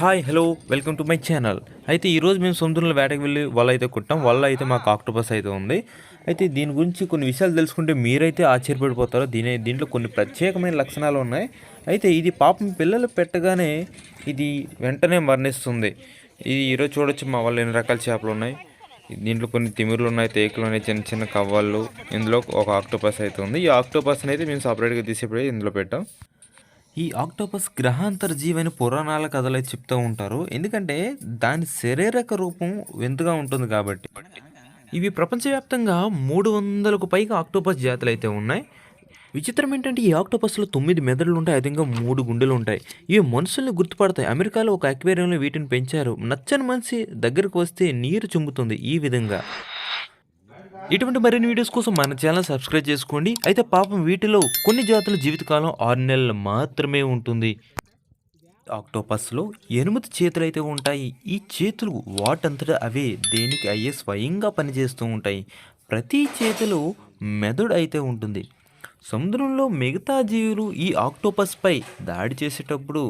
Hi hello welcome to my channel అయితే ఈరోజు మేము సముద్రంలో వేటకి వెళ్ళి వల అయితే కుట్టాం. వల్ల అయితే మాకు ఆక్టోపస్ అయితే ఉంది. అయితే దీని గురించి కొన్ని విషయాలు తెలుసుకుంటే మీరైతే ఆశ్చర్యపడిపోతారు. దీని దీంట్లో కొన్ని ప్రత్యేకమైన లక్షణాలు ఉన్నాయి. అయితే ఇది పాపం పిల్లలు పెట్టగానే ఇది వెంటనే మరణిస్తుంది. ఇది ఈరోజు చూడొచ్చు మా వాళ్ళు ఎన్ని రకాల చేపలు ఉన్నాయి. దీంట్లో కొన్ని తిమిర్లు ఉన్నాయి తేకులు ఉన్నాయి చిన్న చిన్న కవ్వాళ్ళు ఇందులో ఒక ఆక్టోపస్ అయితే ఉంది. ఈ ఆక్టోపస్ని అయితే మేము సపరేట్గా తీసేపోయి ఇందులో పెట్టాం. ఈ ఆక్టోపస్ గ్రహాంతర జీవని పురాణాల కథలు అయితే చెప్తూ ఉంటారు. ఎందుకంటే దాని శారీరక రూపం వింతగా ఉంటుంది కాబట్టి. ఇవి ప్రపంచవ్యాప్తంగా మూడు వందలకు పైగా ఆక్టోపస్ జాతులు అయితే ఉన్నాయి. విచిత్రం ఏంటంటే ఈ ఆక్టోపస్లో తొమ్మిది మెదడులు ఉంటాయి. అధికంగా మూడు గుండెలు ఉంటాయి. ఇవి మనుషుల్ని గుర్తుపడతాయి. అమెరికాలో ఒక అక్వేరియంలో వీటిని పెంచారు. నచ్చని మనిషి దగ్గరకు వస్తే నీరు చుంబుతుంది ఈ విధంగా. ఇటువంటి మరిన్ని వీడియోస్ కోసం మన ఛానల్ సబ్స్క్రైబ్ చేసుకోండి. అయితే పాపం వీటిలో కొన్ని జాతుల జీవితకాలం ఆరు నెలలు మాత్రమే ఉంటుంది. ఆక్టోపస్లో ఎనిమిది చేతులు అయితే ఉంటాయి. ఈ చేతులు వాటంతటా అవే దేనికి అయ్యే స్వయంగా పనిచేస్తూ ఉంటాయి. ప్రతి చేతిలో మెదడు అయితే ఉంటుంది. సముద్రంలో మిగతా జీవులు ఈ ఆక్టోపస్పై దాడి చేసేటప్పుడు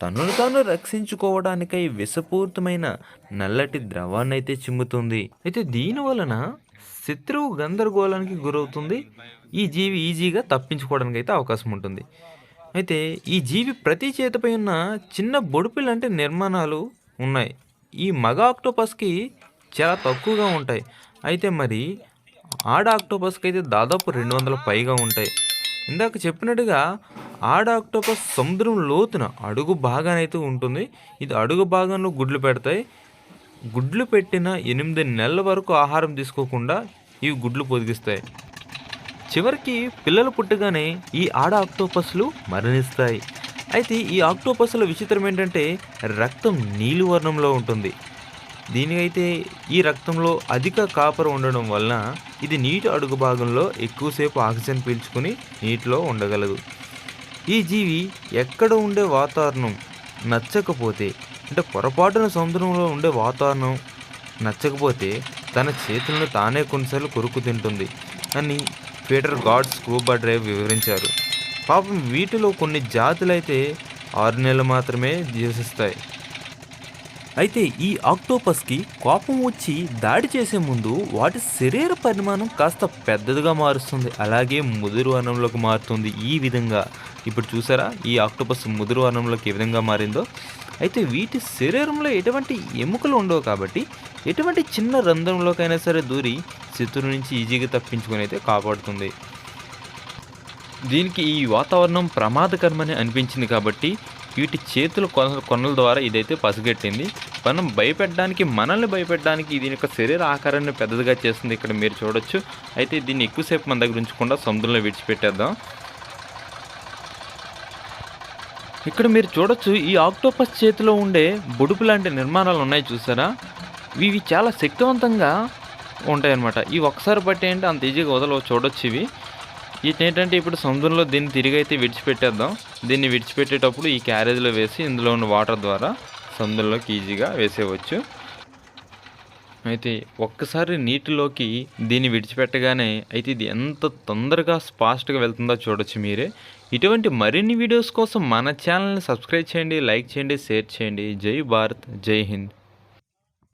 తనను తాను రక్షించుకోవడానికై విషపూరితమైన నల్లటి ద్రవాన్ని అయితే చిమ్ముతుంది. అయితే దీని వలన శత్రువు గందరగోళానికి గురవుతుంది. ఈ జీవి ఈజీగా తప్పించుకోవడానికి అయితే అవకాశం ఉంటుంది. అయితే ఈ జీవి ప్రతి చేతిపై ఉన్న చిన్న బొడుపు లాంటి నిర్మాణాలు ఉన్నాయి. ఈ మగ ఆక్టోపస్కి చాలా తక్కువగా ఉంటాయి. అయితే మరి ఆడ ఆక్టోపస్కి అయితే దాదాపు రెండు వందల పైగా ఉంటాయి. ఇందాక చెప్పినట్టుగా ఆడ ఆక్టోపస్ సముద్రం లోతున అడుగు భాగానైతే ఉంటుంది. ఇది అడుగు భాగంలో గుడ్లు పెడతాయి. గుడ్లు పెట్టిన ఎనిమిది నెలల వరకు ఆహారం తీసుకోకుండా ఇవి గుడ్లు పొదిగిస్తాయి. చివరికి పిల్లలు పుట్టగానే ఈ ఆడ ఆక్టోపస్లు మరణిస్తాయి. అయితే ఈ ఆక్టోపస్ల విచిత్రం ఏంటంటే రక్తం నీలి వర్ణంలో ఉంటుంది. దీనికైతే ఈ రక్తంలో అధిక కాపర్ ఉండడం వలన ఇది నీటి అడుగు భాగంలో ఎక్కువసేపు ఆక్సిజన్ పీల్చుకుని నీటిలో ఉండగలదు. ఈ జీవి ఎక్కడ ఉండే వాతావరణం నచ్చకపోతే అంటే పొరపాటున సముద్రంలో ఉండే వాతావరణం నచ్చకపోతే తన చేతులను తానే కొన్నిసార్లు కొరుకు తింటుంది అని పీటర్ గాడ్ స్కూబా డ్రైవ్ వివరించారు. పాపం వీటిలో కొన్ని జాతులైతే ఆరు నెలలు మాత్రమే జీవిస్తాయి అయితే ఈ ఆక్టోపస్కి కోపం వచ్చి దాడి చేసే ముందు వాటి శరీర పరిమాణం కాస్త పెద్దదిగా మారుస్తుంది. అలాగే ముదురు వనంలోకి మారుతుంది ఈ విధంగా. ఇప్పుడు చూసారా ఈ ఆక్టోపస్ ముదురు వర్ణంలోకి ఏ విధంగా మారిందో? అయితే వీటి శరీరంలో ఎటువంటి ఎముకలు ఉండవు కాబట్టి ఎటువంటి చిన్న రంధ్రంలోకైనా సరే దూరి శత్రువు నుంచి ఈజీగా తప్పించుకొని అయితే కాపాడుతుంది. దీనికి ఈ వాతావరణం ప్రమాదకరమని అనిపించింది కాబట్టి వీటి చేతుల కొన కొనల ద్వారా ఇదైతే పసిగట్టింది. మనం భయపెట్టడానికి మనల్ని భయపెట్టడానికి దీని యొక్క శరీర ఆకారాన్ని పెద్దదిగా చేస్తుంది ఇక్కడ మీరు చూడొచ్చు. అయితే దీన్ని ఎక్కువసేపు మన దగ్గర ఉంచకుండా సముద్రంలో విడిచిపెట్టేద్దాం. ఇక్కడ మీరు చూడొచ్చు ఈ ఆక్టోపస్ చేతిలో ఉండే బుడుపు లాంటి నిర్మాణాలు ఉన్నాయి చూసారా? ఇవి చాలా శక్తివంతంగా ఉంటాయన్నమాట. ఇవి ఒకసారి బట్టి ఏంటి అంత ఈజీగా వదలవు చూడొచ్చు ఇవి. వీటిని ఏంటంటే ఇప్పుడు సముద్రంలో దీన్ని తిరిగి అయితే విడిచిపెట్టేద్దాం. దీన్ని విడిచిపెట్టేటప్పుడు ఈ క్యారేజ్లో వేసి ఇందులో ఉన్న వాటర్ ద్వారా సముద్రంలోకి ఈజీగా వేసేయవచ్చు. అయితే ఒక్కసారి నీటిలోకి దీన్ని విడిచిపెట్టగానే అయితే ఇది ఎంత తొందరగా ఫాస్ట్గా వెళ్తుందో చూడొచ్చు మీరే. ఇటువంటి మరిన్ని వీడియోస్ కోసం మన ఛానల్ని సబ్స్క్రైబ్ చేయండి లైక్ చేయండి షేర్ చేయండి. జై భారత్ జై హింద్.